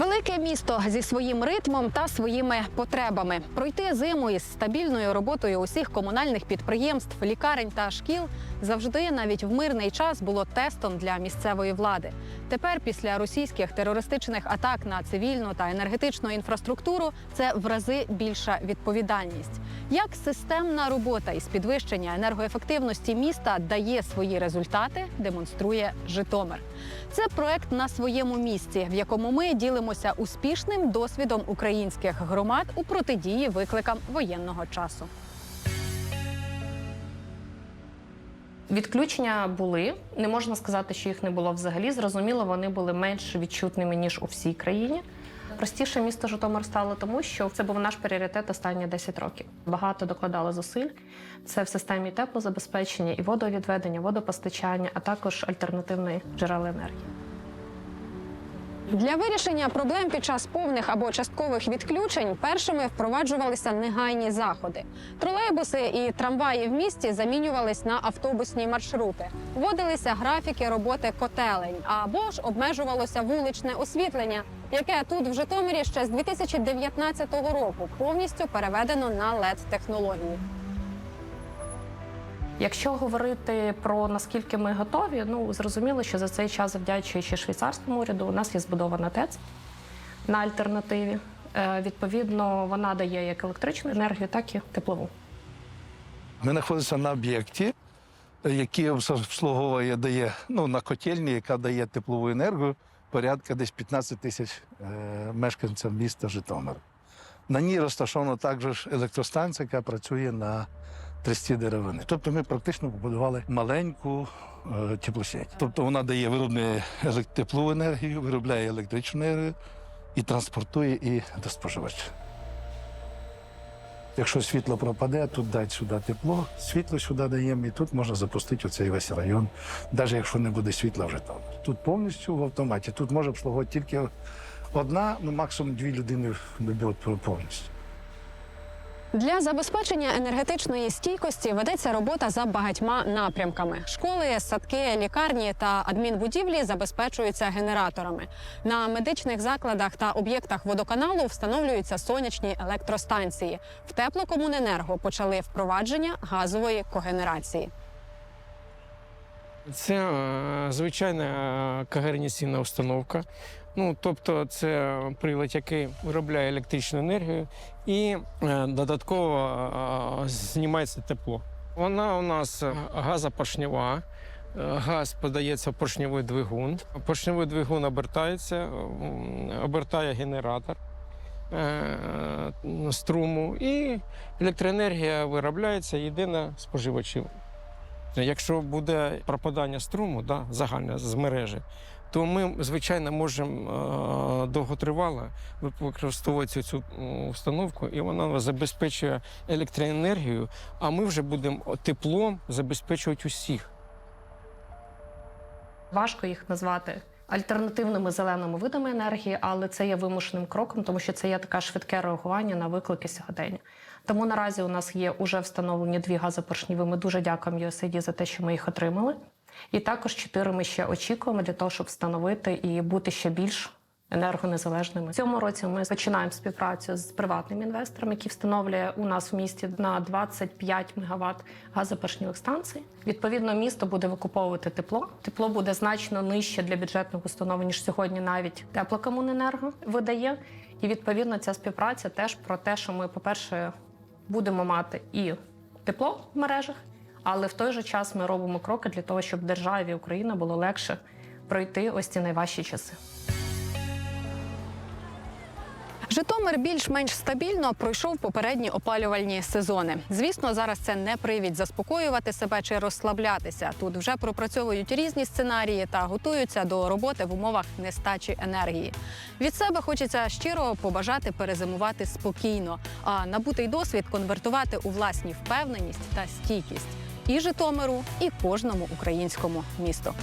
Велике місто зі своїм ритмом та своїми потребами. Пройти зиму із стабільною роботою усіх комунальних підприємств, лікарень та шкіл завжди, навіть в мирний час, було тестом для місцевої влади. Тепер, після російських терористичних атак на цивільну та енергетичну інфраструктуру, це в рази більша відповідальність. Як системна робота із підвищення енергоефективності міста дає свої результати, демонструє Житомир. Це проект на своєму місці, в якому ми ділимося успішним досвідом українських громад у протидії викликам воєнного часу. Відключення були. Не можна сказати, що їх не було взагалі. Зрозуміло, вони були менш відчутними ніж у всій країні. Простіше місто Житомир стало тому, що це був наш пріоритет останні 10 років. Багато докладали зусиль. Це в системі теплозабезпечення і водовідведення, водопостачання, а також альтернативні джерела енергії. Для вирішення проблем під час повних або часткових відключень першими впроваджувалися негайні заходи. Тролейбуси і трамваї в місті замінювались на автобусні маршрути. Вводилися графіки роботи котелень або ж обмежувалося вуличне освітлення, яке тут в Житомирі ще з 2019 року повністю переведено на led технології. Якщо говорити про наскільки ми готові, ну зрозуміло, що за цей час, завдячуючи швейцарському уряду, у нас є збудована ТЕЦ на альтернативі. Е, Відповідно, вона дає як електричну енергію, так і теплову. Ми знаходимося на об'єкті, який обслуговує, дає ну, на котельні, яка дає теплову енергію, порядка десь 15 тисяч е, мешканцям міста Житомир. На ній розташована також електростанція, яка працює на трісті деревини. Тобто ми практично побудували маленьку е, теплосеть. Тобто вона дає виробляє елек- теплову енергію, виробляє електричну енергію і транспортує і до споживача. Якщо світло пропаде, тут дають сюди тепло, світло сюди даємо, і тут можна запустити оцей весь район, навіть якщо не буде світла вже там. Тут повністю в автоматі. Тут може обслуговувати тільки одна, ну максимум дві людини повністю. Для забезпечення енергетичної стійкості ведеться робота за багатьма напрямками. Школи, садки, лікарні та адмінбудівлі забезпечуються генераторами. На медичних закладах та об'єктах водоканалу встановлюються сонячні електростанції. В теплокомуненерго почали впровадження газової когенерації. Це е, звичайна е, когенераційна установка. Ну, тобто, це прилад, який виробляє електричну енергію і е, додатково е, знімається тепло. Вона у нас е, газопоршнева. Газ подається в поршневий двигун. Поршневий двигун обертається, обертає генератор струму, і електроенергія виробляється єдино споживачів. Якщо буде пропадання струму, да, загальне з мережі, то ми, звичайно, можемо е, довготривало використовувати цю установку, і вона забезпечує електроенергію, а ми вже будемо теплом забезпечувати усіх. Важко їх назвати альтернативними зеленими видами енергії, але це є вимушеним кроком, тому що це є таке швидке реагування на виклики сьогодення. Тому наразі у нас є уже встановлені дві газопоршніві. Ми дуже дякуємо USAID за те, що ми їх отримали. І також чотири ми ще очікуємо для того, щоб встановити і бути ще більш енергонезалежними. В цьому році ми починаємо співпрацю з приватним інвестором, який встановлює у нас в місті на 25 МВт газопоршневих станцій. Відповідно, місто буде викуповувати тепло. Тепло буде значно нижче для бюджетних установ, ніж сьогодні навіть теплокомуненерго видає. І відповідно ця співпраця теж про те, що ми, по-перше, будемо мати і тепло в мережах, але в той же час ми робимо кроки для того, щоб державі Україна було легше пройти ось ці найважчі часи. Житомир більш-менш стабільно пройшов попередні опалювальні сезони. Звісно, зараз це не привід заспокоювати себе чи розслаблятися. Тут вже пропрацьовують різні сценарії та готуються до роботи в умовах нестачі енергії. Від себе хочеться щиро побажати перезимувати спокійно, а набутий досвід конвертувати у власні впевненість та стійкість і Житомиру, і кожному українському місту.